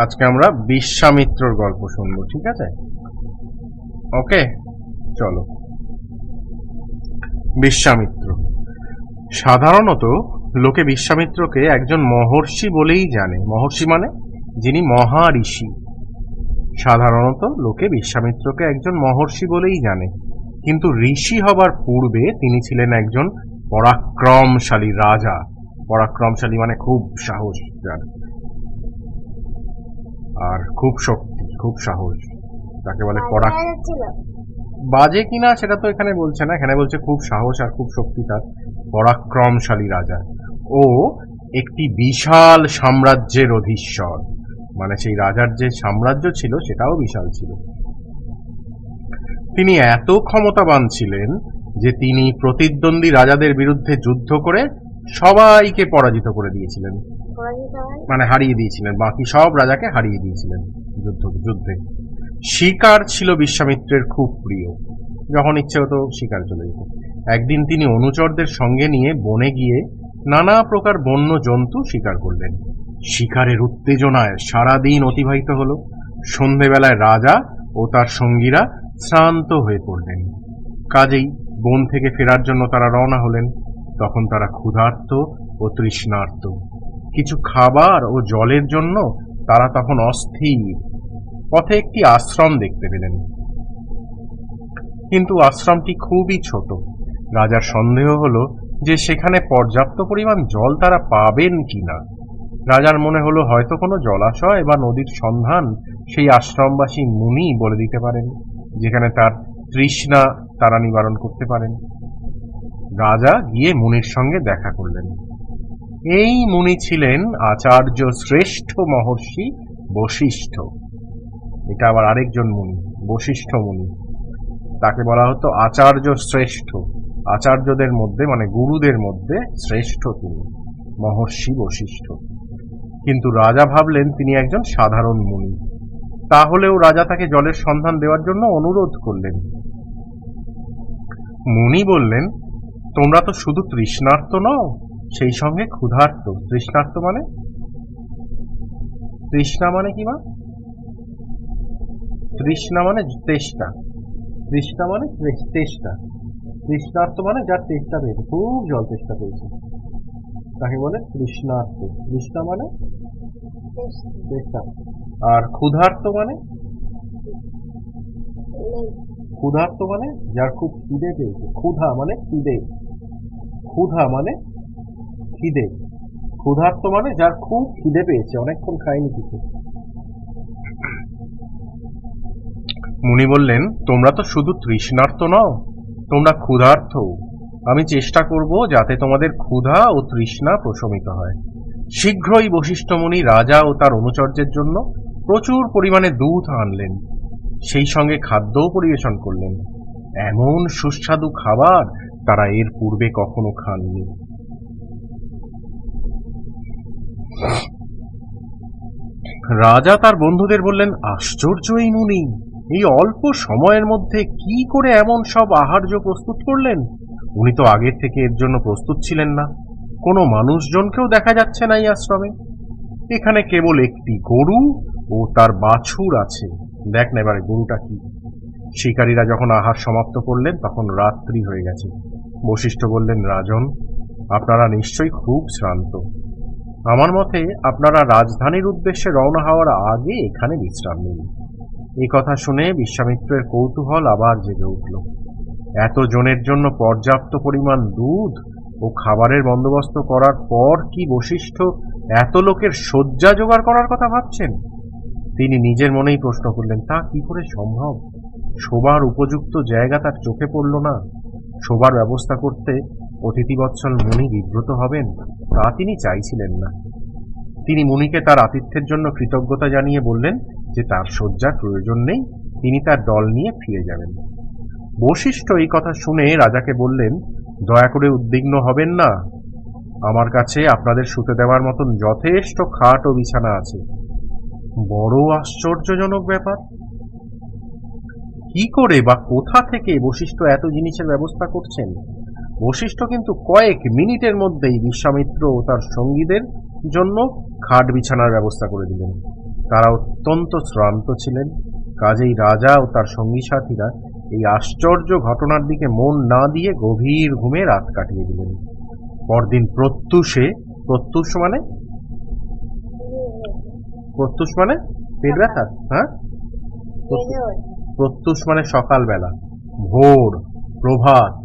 আজকে আমরা বিশ্বামিত্রর গল্প শুনব, ঠিক আছে? ওকে, চলো। বিশ্বামিত্র। সাধারণত লোকে বিশ্বামিত্রকে একজন মহর্ষি বলেই জানে। মহর্ষি মানে যিনি মহাঋষি। সাধারণত লোকে বিশ্বামিত্রকে একজন মহর্ষি বলেই জানে। কিন্তু ঋষি হবার পূর্বে তিনি ছিলেন একজন পরাক্রমশালী রাজা। পরাক্রমশালী মানে খুব সাহস যার আর খুব শক্তি খুব সাহস। তাকে বলে পরাক বাজে কিনা সেটা তো এখানে বলছে না। এখানে বলছে খুব সাহস আর খুব শক্তি তার। পরাক্রমশালী রাজা। ও একটি বিশাল সাম্রাজ্যের অধীশ্বর। মানে সেই রাজার যে সাম্রাজ্য ছিল সেটাও বিশাল ছিল। তিনি এত ক্ষমতাবান ছিলেন যে তিনি প্রতিদ্বন্দ্বী রাজাদের বিরুদ্ধে যুদ্ধ করে সবাইকে পরাজিত করে দিয়েছিলেন। মানে হারিয়ে দিয়েছিলেন, বাকি সব রাজাকে হারিয়ে দিয়েছিলেন যুদ্ধ, যুদ্ধে। শিকার ছিল বিশ্বামিত্রের খুব প্রিয়। যখন ইচ্ছে হতো শিকার চলে যেত। একদিন তিনি অনুচরদের সঙ্গে নিয়ে বনে গিয়ে নানা প্রকার বন্য জন্তু শিকার করলেন। শিকারের উত্তেজনায় সারাদিন অতিবাহিত হলো। সন্ধেবেলায় রাজা ও তার সঙ্গীরা শ্রান্ত হয়ে পড়লেন। কাজেই বন থেকে ফেরার জন্য তারা রওনা হলেন। তখন তারা ক্ষুধার্ত ও তৃষ্ণার্ত। কিছু খাবার ও জলের জন্য তারা তখন অস্থির। পথে একটি আশ্রম দেখতে পেলেন। কিন্তু আশ্রমটি খুবই ছোট। রাজার সন্দেহ হলো যে সেখানে পর্যাপ্ত পরিমাণ জল তারা পাবেন কি না রাজার মনে হলো হয়তো কোনো জলাশয় বা নদীর সন্ধান সেই আশ্রমবাসী মুনি বলে দিতে পারেন, যেখানে তার তৃষ্ণা তারা নিবারণ করতে পারেন। রাজা গিয়ে মুনির সঙ্গে দেখা করলেন। এই মুনি ছিলেন আচার্য শ্রেষ্ঠ মহর্ষি বশিষ্ঠ। এটা আবার আরেকজন মুনি, বশিষ্ঠ মুনি। তাকে বলা হতো আচার্য শ্রেষ্ঠ। আচার্যদের মধ্যে মানে গুরুদের মধ্যে শ্রেষ্ঠ তিনি, মহর্ষি বশিষ্ঠ। কিন্তু রাজা ভাবলেন তিনি একজন সাধারণ মুনি। তাহলেও রাজা তাকে জলের সন্ধান দেওয়ার জন্য অনুরোধ করলেন। মুনি বললেন, তোমরা তো শুধু তৃষ্ণার্ত নও সেই সঙ্গে ক্ষুধার্ত, তৃষ্ণার্ত মানে? তৃষ্ণা মানে কি মা? তৃষ্ণা মানে তেষ্টা। তৃষ্ণা মানে তেষ্টা। তৃষ্ণার্ত মানে যার তেষ্টা পেয়েছে, খুব জল তেষ্টা পেয়েছে। তাকে বলে তৃষ্ণার্ত। তৃষ্ণা মানে? আর ক্ষুধার্ত মানে? ক্ষুধার্ত মানে যার খুব খিদে পেয়েছে। ক্ষুধা মানে খিদে। ক্ষুধা মানে খিদে। ক্ষুধার্ত মানে যার খুব খিদে পেয়েছে, অনেকক্ষণ খায়নি কিছু। মুনি বললেন, তোমরা তো শুধু তৃষ্ণার্ত নও, তোমরা ক্ষুধার্থ আমি চেষ্টা করব যাতে তোমাদের ক্ষুধা ও তৃষ্ণা প্রশমিত হয়। শীঘ্রই বশিষ্ঠ মুনি রাজা ও তার অনুচর্যের জন্য প্রচুর পরিমাণে দুধ আনলেন। সেই সঙ্গে খাদ্যও পরিবেশন করলেন। এমন সুস্বাদু খাবার তারা এর পূর্বে কখনো খাননি। রাজা তার বন্ধুদের বললেন, আশ্চর্য এই মুনি! এই অল্প সময়ের মধ্যে কি করে এমন সব আহার্য প্রস্তুত করলেন? উনি তো আগের থেকে এর জন্য প্রস্তুত ছিলেন না। কোনো মানুষজনকেও দেখা যাচ্ছে না এই আশ্রমে। এখানে কেবল একটি গরু ও তার বাছুর আছে। দেখ না এবারে গরুটা কি? শিকারীরা যখন আহার সমাপ্ত করলেন, তখন রাত্রি হয়ে গেছে। বশিষ্ঠ বললেন, রাজন, আপনারা নিশ্চয়ই খুব শ্রান্ত। আমার মতে আপনারা রাজধানীর উদ্দেশ্যে রওনা হওয়ার আগে এখানে বিশ্রাম নিন। এই কথা শুনে বিশ্বামিত্রের কৌতূহল আবার জেগে উঠল। এত জনের জন্য পর্যাপ্ত পরিমাণ দুধ ও খাবারের বন্দোবস্ত করার পর কি বশিষ্ঠ এত লোকের শয্যা জোগাড় করার কথা ভাবছেন? তিনি নিজের মনেই প্রশ্ন করলেন, তা কি করে সম্ভব? শোবার উপযুক্ত জায়গা তার চোখে পড়ল না। শোবার ব্যবস্থা করতে অতিথিবৎসল মুনি বিব্রত হবেন, তা তিনি চাইছিলেন না। তিনি মুনিকে তার আতিথ্যের জন্য কৃতজ্ঞতা জানিয়ে বললেন যে তার শয্যার প্রয়োজন নেই, তিনি তার দল নিয়ে ফিরে যাবেন। বশিষ্ঠ এই কথা শুনে রাজাকে বললেন, দয়া করে উদ্বিগ্ন হবেন না। আমার কাছে আপনাদের শুতে দেওয়ার মতন যথেষ্ট খাট ও বিছানা আছে। বড় আশ্চর্যজনক ব্যাপার। কি করে বা কোথা থেকে বশিষ্ঠ এত জিনিসের ব্যবস্থা করছেন? বশিষ্ঠ কিন্তু কয়েক মিনিটের মধ্যেই বিশ্বামিত্র ও তার সঙ্গীদের জন্য খাট বিছানার ব্যবস্থা করে দিলেন। তারা অত্যন্ত শ্রান্ত ছিলেন। কাজেই রাজা ও তার সঙ্গী সাথীরা এই আশ্চর্য ঘটনার দিকে মন না দিয়ে গভীর ঘুমে রাত কাটিয়ে দিলেন। পরদিন প্রত্যুষে প্রত্যুষ মানে? প্রত্যুষ মানে? পেট ব্যথা? হ্যাঁ? প্রত্যুষ মানে সকালবেলা। ভোর প্রভাত।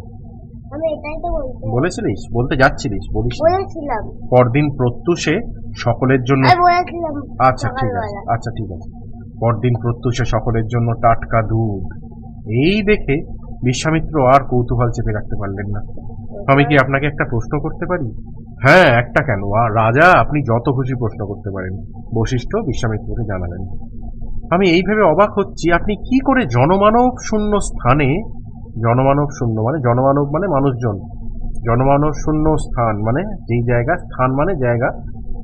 আমি এটাই তো বলছি। বলেছিলিস? বলতে যাচ্ছিলিস? বলিস। বলেছিলাম। পরদিন প্রত্যুষে সকলের জন্য বলেছিলাম আচ্ছা ঠিক আছে। আচ্ছা ঠিক আছে। পরদিন প্রত্যুষে সকলের জন্য টাটকা দুধ। এই দেখে বিশ্বামিত্র আর কৌতূহল চেপে রাখতে পারলেন না। আমি কি আপনাকে একটা প্রশ্ন করতে পারি? হ্যাঁ একটা কেন? আর রাজা আপনি যত খুশি প্রশ্ন করতে পারেন। বশিষ্ঠ বিশ্বামিত্রকে জানালেন। আমি এই ভেবে অবাক হচ্ছি। আপনি কি করে জনমানব শূন্য স্থানে জনমানব শূন্য মানে জনমানব মানে মানুষজন। জনমানব শূন্য স্থান মানে যেই জায়গা, স্থান মানে জায়গা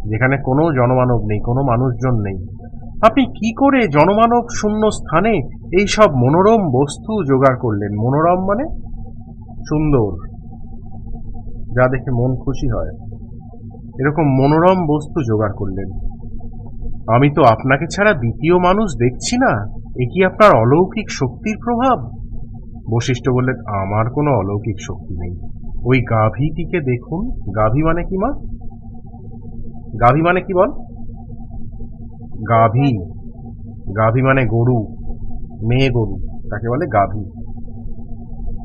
যেখানে কোনো জনমানব নেই, কোনো মানুষজন নেই। আপনি কি করে জনমানব শূন্য স্থানে এই সব মনোরম বস্তু জোগাড় করলেন? মনোরম মানে সুন্দর, যা দেখে মন খুশি হয়। এরকম মনোরম বস্তু জোগাড় করলেন। আমি তো আপনাকে ছাড়া দ্বিতীয় মানুষ দেখছি না। এ কি আপনার অলৌকিক শক্তির প্রভাব? বশিষ্ঠ বললেন, আমার কোনো অলৌকিক শক্তি নেই। ওই গাভীটিকে দেখুন। গাভী মানে কি, মা? গাভী মানে কি বল? গাভী। গাভী মানে গরু। মেয়ে গরু। তাকে বলে গাভী।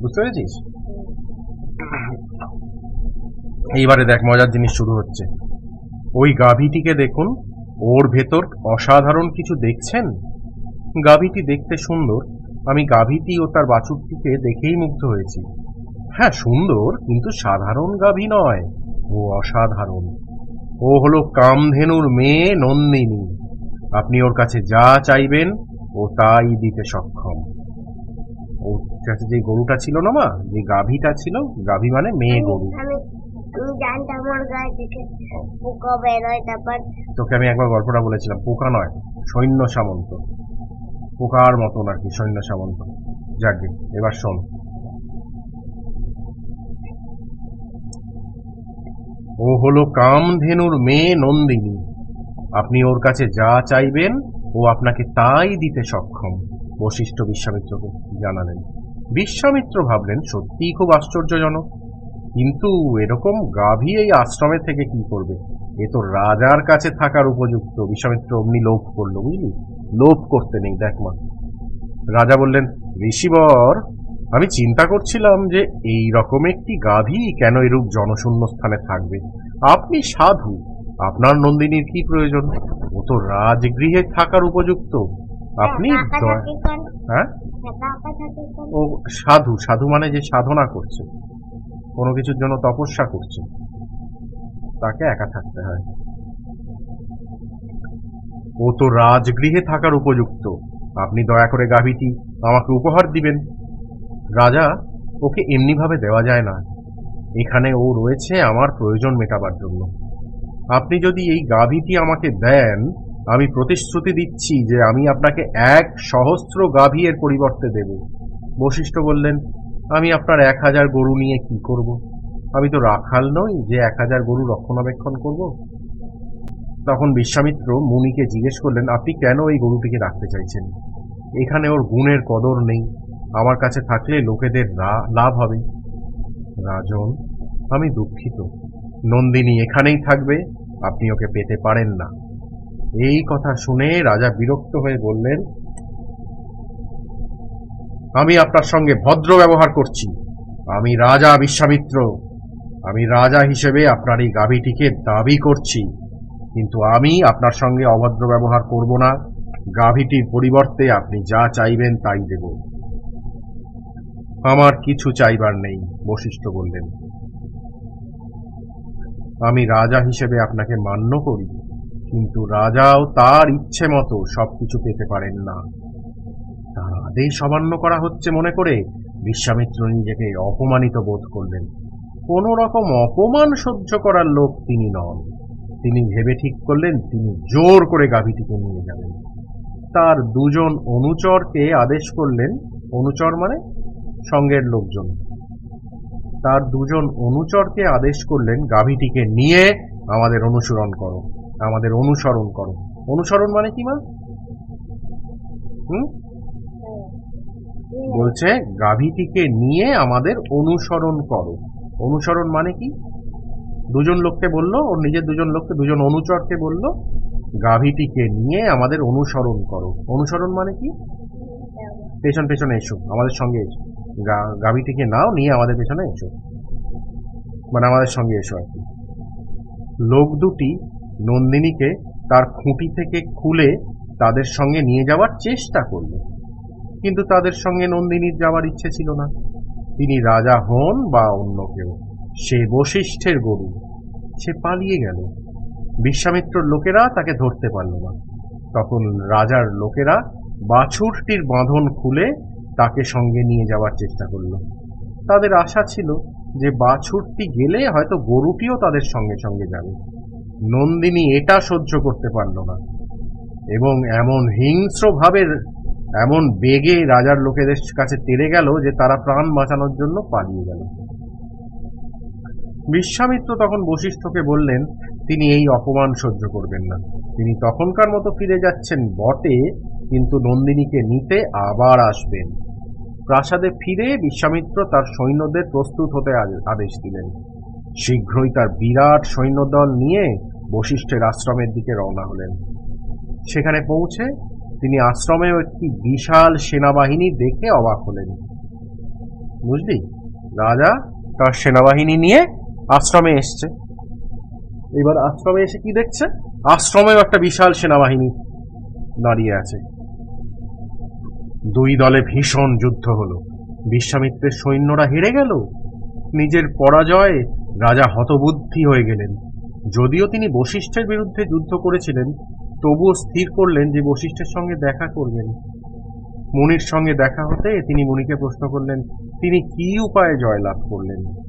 বুঝতে পেরেছিস? এইবারে দেখ, মজার জিনিস শুরু হচ্ছে। ওই গাভীটিকে দেখুন। ওর ভেতর অসাধারণ কিছু দেখছেন? গাভীটি দেখতে সুন্দর। আমি গাভীটি ও তার বাছুরটিকে দেখেই মুগ্ধ হয়েছি। হ্যাঁ সুন্দর কিন্তু সাধারণ গাভী নয়। ও অসাধারণ। ও হলো কামধেনুর মেয়ে নন্দিনী। আপনি ওর কাছে যা চাইবেন ও তাই দিতে সক্ষম। ওর কাছে যে গরুটা ছিল না মা যে গাভীটা ছিল গাভী মানে মেয়ে গরু। আমি আমি জানতাম আমার গায়ে থেকে পোকা বেরোয় তারপর তোকে আমি একবার গল্পটা বলেছিলাম পোকা নয় সৈন্য সামন্ত। পোকার মতন আর কি সৈন্য সামন্ত। যাকে এবার শোন। ও হলো কামধেনুর মেয়ে নন্দিনী। আপনি ওর কাছে যা চাইবেন, ও আপনাকে তাই দিতে সক্ষম। বশিষ্ঠ বিশ্বামিত্রকে জানালেন। বিশ্বামিত্র ভাবলেন সত্যিই খুব আশ্চর্যজনক। কিন্তু এরকম গাভী এই আশ্রমে থেকে কি করবে? এ তো রাজার কাছে থাকার উপযুক্ত। বিশ্বামিত্র অমনি লোভ করল, বুঝলি? লোভ করতে নেই দেখ মা। রাজা বললেন ঋষিবর আমি চিন্তা করছিলাম যে এই রকম একটি গাধী কেন এরূপ জনশূন্য স্থানে থাকবে? আপনি সাধু আপনার নন্দিনীর কি প্রয়োজন? ও তো রাজগৃহে থাকার উপযুক্ত। আপনি? হ্যাঁ? ও সাধু সাধু মানে যে সাধনা করছে। কোনো কিছুর জন্য তপস্যা করছে। তাকে একা থাকতে হয়। ও তো রাজগৃহে থাকার উপযুক্ত। আপনি দয়া করে গাভীটি আমাকে উপহার দিবেন। রাজা, ওকে এমনিভাবে দেওয়া যায় না। এখানে ও রয়েছে আমার প্রয়োজন মেটাবার জন্য। আপনি যদি এই গাভীটি আমাকে দেন, আমি প্রতিশ্রুতি দিচ্ছি যে আমি আপনাকে এক সহস্র গাভী এর পরিবর্তে দেব। বশিষ্ঠ বললেন, আমি আপনার এক হাজার গরু নিয়ে কি করব? আমি তো রাখাল নই যে এক হাজার গরু রক্ষণাবেক্ষণ করব। তখন বিশ্বামিত্র মুনিকে জিজ্ঞেস করলেন, আপনি কেন এই গরুটিকে রাখতে চাইছেন? এখানে ওর গুণের কদর নেই। আমার কাছে থাকলে লোকেদের লাভ হবে। রাজন, আমি দুঃখিত। নন্দিনী এখানেই থাকবে। আপনি ওকে পেতে পারেন না। এই কথা শুনে রাজা বিরক্ত হয়ে বললেন, আমি আপনার সঙ্গে ভদ্র ব্যবহার করছি। আমি রাজা বিশ্বামিত্র। আমি রাজা হিসেবে আপনার এই গাভীটিকে দাবি করছি। কিন্তু আমি আপনার সঙ্গে অভদ্র ব্যবহার করব না। গাভীটির পরিবর্তে আপনি যা চাইবেন তাই দেব। আমার কিছু চাইবার নেই, বশিষ্ঠ বললেন। আমি রাজা হিসেবে আপনাকে মান্য করি, কিন্তু রাজাও তার ইচ্ছে মতো সবকিছু পেতে পারেন না। তার আদেশ অমান্য করা হচ্ছে মনে করে বিশ্বামিত্র নিজেকে অপমানিত বোধ করলেন। কোন রকম অপমান সহ্য করার লোক তিনি নন। তিনি ভেবে ঠিক করলেন, তিনি জোর করে গাভীটিকে নিয়ে যাবেন। তার দুজন অনুচরকে আদেশ করলেন, অনুচর মানে সঙ্গের লোকজন। তার দুজন অনুচরকে আদেশ করলেন, গাভীটিকে নিয়ে আমাদের অনুসরণ করো, আমাদের অনুসরণ করো। অনুসরণ মানে কি মা? হুম? বলছে, গাভীটিকে নিয়ে আমাদের অনুসরণ করো। অনুসরণ মানে কি? দুজন লোককে বলল, ওর নিজের দুজন লোককে, দুজন অনুচরকে বলল, গাভীটিকে নিয়ে আমাদের অনুসরণ করো। অনুসরণ মানে কি? পেছন, পেছনে এসো, আমাদের সঙ্গে এসো। গাভীটিকে নাও, নিয়ে আমাদের পেছনে এসো। মানে আমাদের সঙ্গে এসো আর কি। লোক দুটি নন্দিনীকে তার খুঁটি থেকে খুলে তাদের সঙ্গে নিয়ে যাওয়ার চেষ্টা করল। কিন্তু তাদের সঙ্গে নন্দিনীর যাওয়ার ইচ্ছে ছিল না। তিনি রাজা হন বা অন্য কেউ। সে বশিষ্ঠের গরু। সে পালিয়ে গেল। বিশ্বামিত্রর লোকেরা তাকে ধরতে পারল না। তখন রাজার লোকেরা বাছুরটির বাঁধন খুলে তাকে সঙ্গে নিয়ে যাওয়ার চেষ্টা করল। তাদের আশা ছিল যে বাছুরটি গেলে হয়তো গরুটিও তাদের সঙ্গে সঙ্গে যাবে। নন্দিনী এটা সহ্য করতে পারল না। এবং এমন হিংস্রভাবে এমন বেগে রাজার লোকেদের কাছে তেড়ে গেল যে তারা প্রাণ বাঁচানোর জন্য পালিয়ে গেল। বিশ্বামিত্র তখন বশিষ্ঠকে বললেন, তিনি এই অপমান সহ্য করবেন না। তিনি তখনকার মতো ফিরে যাচ্ছেন বটে, কিন্তু নন্দিনীকে নিতে আবার আসবেন। প্রাসাদে ফিরে বিশ্বামিত্র তার সৈন্যদের প্রস্তুত হতে আদেশ দিলেন। শীঘ্রই তার বিরাট সৈন্যদল নিয়ে বশিষ্ঠের আশ্রমের দিকে রওনা হলেন। সেখানে পৌঁছে তিনি আশ্রমেও একটি বিশাল সেনাবাহিনী দেখে অবাক হলেন। বুঝলি, রাজা, তার সেনাবাহিনী নিয়ে আশ্রমে এসছে। এবার আশ্রমে এসে কি দেখছে? আশ্রমেও একটা বিশাল সেনাবাহিনী দাঁড়িয়ে আছে। দুই দলে ভীষণ যুদ্ধ হলো। বিশ্বামিত্রের সৈন্যরা হেরে গেল। নিজের পরাজয়ে রাজা হতবুদ্ধি হয়ে গেলেন। যদিও তিনি বশিষ্ঠের বিরুদ্ধে যুদ্ধ করেছিলেন তবুও স্থির করলেন যে বশিষ্ঠের সঙ্গে দেখা করবেন। মুনির সঙ্গে দেখা হতে তিনি মুনিকে প্রশ্ন করলেন তিনি কি উপায়ে জয়লাভ করলেন?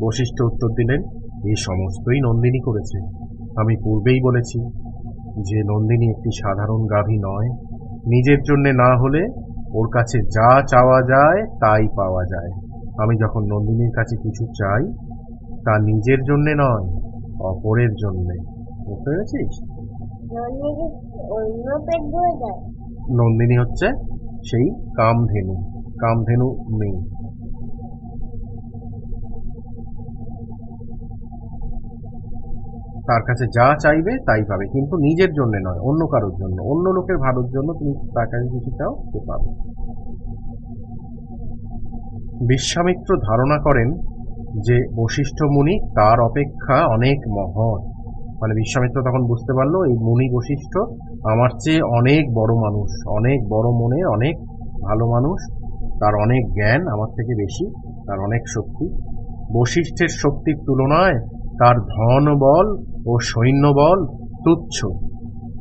বশিষ্ঠ উত্তর দিলেন এই সমস্তই নন্দিনী করেছে। আমি পূর্বেই বলেছি যে নন্দিনী একটি সাধারণ গাভী নয়। নিজের জন্য না হলে ওর কাছে যা চাওয়া যায় তাই পাওয়া যায়। আমি যখন নন্দিনীর কাছে কিছু চাই তা নিজের জন্যে নয় অপরের জন্যে। বুঝতে পেরেছিস? নন্দিনী হচ্ছে সেই কামধেনু। কামধেনু মেয়ে। তার কাছে যা চাইবে তাই পাবে। কিন্তু নিজের জন্য নয়, অন্য কারোর জন্য। অন্য লোকের ভালোর জন্য তুমি তার কাছে কিছু চাও, সে পাবে। বিশ্বামিত্র ধারণা করেন যে বশিষ্ঠ মুনি তার অপেক্ষা অনেক মহৎ। মানে বিশ্বামিত্র তখন বুঝতে পারল, এই মুনি বশিষ্ঠ আমার চেয়ে অনেক বড় মানুষ, অনেক বড় মনে, অনেক ভালো মানুষ। তার অনেক জ্ঞান আমার থেকে বেশি, তার অনেক শক্তি। বশিষ্ঠের শক্তির তুলনায় তার ধন বল ও সৈন্যবল তুচ্ছ।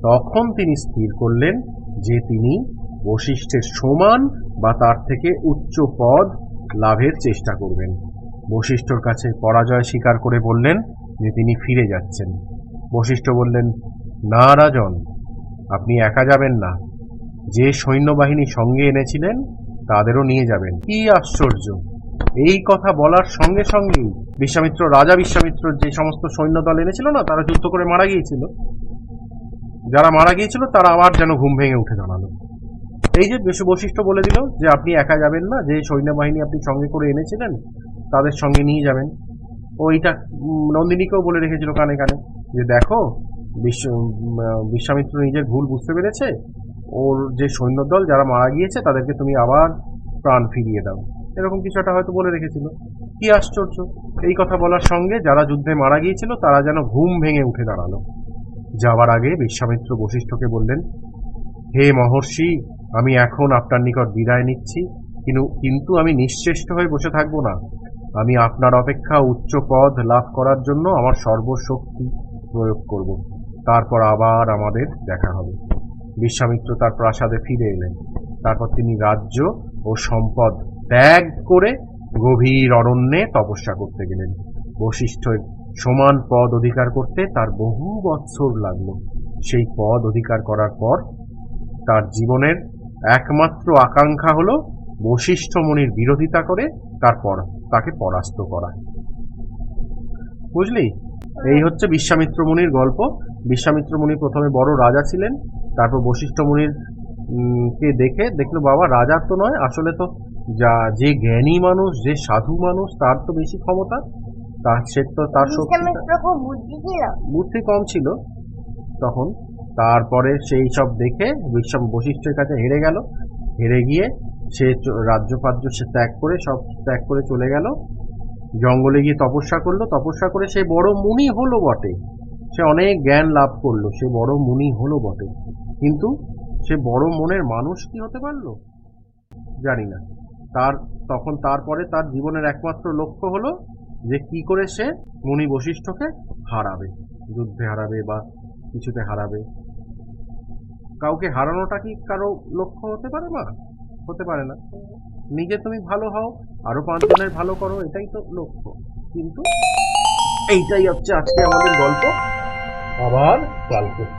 তখন তিনি স্থির করলেন যে তিনি বশিষ্ঠের সমান বা তার থেকে উচ্চ পদ লাভের চেষ্টা করবেন। বশিষ্ঠর কাছে পরাজয় স্বীকার করে বললেন যে তিনি ফিরে যাচ্ছেন। বশিষ্ঠ বললেন, না রাজন, আপনি একা যাবেন না। যে সৈন্যবাহিনী সঙ্গে এনেছিলেন, তাদেরও নিয়ে যাবেন। কি আশ্চর্য! এই কথা বলার সঙ্গে সঙ্গেই বিশ্বামিত্র, রাজা বিশ্বামিত্র যে সমস্ত সৈন্যদল এনেছিল না, তারা যুদ্ধ করে মারা গিয়েছিল। যারা মারা গিয়েছিল, তারা আবার যেন ঘুম ভেঙে উঠে দাঁড়াল। এই যে বেশ বৈশিষ্ট্য বলে দিল যে, আপনি একা যাবেন না, যে সৈন্যবাহিনী আপনি সঙ্গে করে এনেছিলেন, তাদের সঙ্গে নিয়ে যাবেন। ও এইটা নন্দিনীকেও বলে রেখেছিল কানে কানে যে, দেখো, বিশ্ব বিশ্বামিত্র নিজের ভুল বুঝতে পেরেছে, ওর যে সৈন্যদল যারা মারা গিয়েছে, তাদেরকে তুমি আবার প্রাণ ফিরিয়ে দাও। এরকম কিছু একটা হয়তো বলে রেখেছিল। কি আশ্চর্য! এই কথা বলার সঙ্গে যারা যুদ্ধে মারা গিয়েছিল, তারা যেন ঘুম ভেঙে উঠে দাঁড়াল। যাওয়ার আগে বিশ্বামিত্র বশিষ্ঠকে বললেন, হে মহর্ষি, আমি এখন আপনার নিকট বিদায় নিচ্ছি কিন্তু কিন্তু আমি নিশ্চেষ্ট হয়ে বসে থাকব না। আমি আপনার অপেক্ষা উচ্চ পদ লাভ করার জন্য আমার সর্বশক্তি প্রয়োগ করব। তারপর আবার আমাদের দেখা হবে। বিশ্বামিত্র তার প্রাসাদে ফিরে এলেন। তারপর তিনি রাজ্য ও সম্পদ ত্যাগ করে গভীর অরণ্যে তপস্যা করতে গেলেন। বশিষ্ঠের সমান পদ অধিকার করতে তার বহু বৎসর লাগল। সেই পদ অধিকার করার পর তার জীবনের একমাত্র আকাঙ্ক্ষা হলো বশিষ্ঠ মুনির বিরোধিতা করে তারপর তাকে পরাস্ত করা। বুঝলি? এই হচ্ছে বিশ্বামিত্র মুনির গল্প। বিশ্বামিত্র মুনি প্রথমে বড় রাজা ছিলেন, তারপর বশিষ্ঠ মুনির কে দেখে? দেখল, বাবা রাজার তো নয়, আসলে তো যা যে জ্ঞানী মানুষ যে সাধু মানুষ তার তো বেশি ক্ষমতা। তার সে তো তার বুদ্ধি কম ছিল। তখন তারপরে সেই সব দেখে বিশ্ব বশিষ্ঠের কাছে হেরে গেল। হেরে গিয়ে সে চ- রাজ্য ফাজ্য সে ত্যাগ করে সব ত্যাগ করে চলে গেল। জঙ্গলে গিয়ে তপস্যা করল। তপস্যা করে সে বড় মুনি হলো বটে। সে অনেক জ্ঞান লাভ করল। সে বড় মুনি হলো বটে। কিন্তু সে বড় মনের মানুষ কি হতে পারল? জানি না। তার, তখন তারপরে তার জীবনের একমাত্র লক্ষ্য হলো যে কি করে সে মুনি বশিষ্ঠকে হারাবে, যুদ্ধে হারাবে বা কিছুতে হারাবে। কাউকে হারানোটা কি কারও লক্ষ্য হতে পারে? মা হতে পারে না। নিজে তুমি ভালো হও, আরও পাঁচজনের ভালো করো, এটাই তো লক্ষ্য। কিন্তু এইটাই হচ্ছে আজকে আমাদের গল্প। আবার কালকে।